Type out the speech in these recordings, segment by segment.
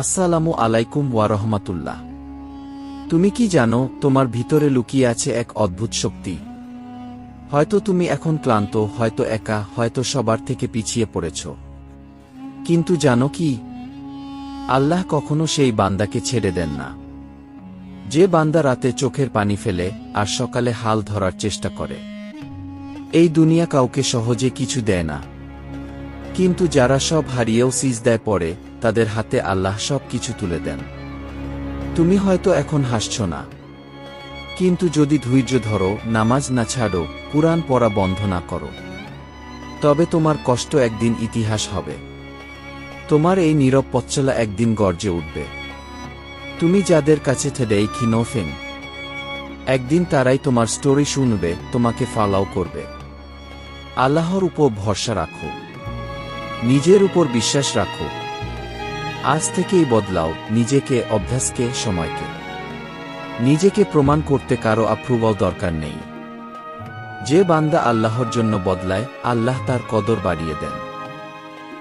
আসসালামু আলাইকুম ওয়ারহমাতুল্লাহ তুমি কি জানো, তোমার ভিতরে লুকিয়ে আছে এক অদ্ভুত শক্তি। হয়তো তুমি এখন ক্লান্ত, হয়তো একা, হয়তো সবার থেকে পিছিয়ে পড়েছ। কিন্তু জানো কি? আল্লাহ কখনো সেই বান্দাকে ছেড়ে দেন না। যে বান্দা রাতে চোখের পানি ফেলে আর সকালে হাল ধরার চেষ্টা করে। এই দুনিয়া কাউকে সহজে কিছু দেয় না। কিন্তু যারা সব হারিয়েও সিজ দেয় পড়ে তাদের হাতে আল্লাহ সব কিছু তুলে দেন। তুমি হয়তো এখন হাসছ না। কিন্তু যদি ধৈর্য ধরো, নামাজ না ছাড়ো পুরাণ পড়া বন্ধ না করো। তবে তোমার কষ্ট একদিন ইতিহাস হবে। তোমার এই নীরব পচ্চলা একদিন গর্জে উঠবে। তুমি যাদের কাছে থেডেই খিনোফেন একদিন তারাই তোমার স্টোরি শুনবে, তোমাকে ফালাও করবে। আল্লাহর উপর ভরসা রাখো। নিজের উপর বিশ্বাস রাখো। আজ থেকেই বদলাও নিজেকে, অভ্যাসকে, সময়কে। নিজেকে প্রমাণ করতে কারও অ্যাপ্রুভাল দরকার নেই। যে বান্দা আল্লাহর জন্য বদলায়, আল্লাহ তার কদর বাড়িয়ে দেন।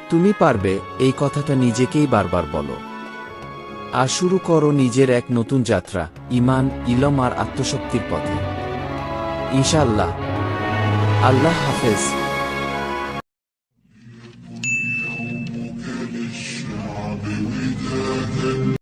তুমি পারবে, এই কথাটা নিজেকেই বারবার বলো। আর শুরু করো নিজের এক নতুন যাত্রা ইমান ইলম আর আত্মশক্তির পথে। ইনশাআল্লাহ। আল্লাহ হাফেজ। we did.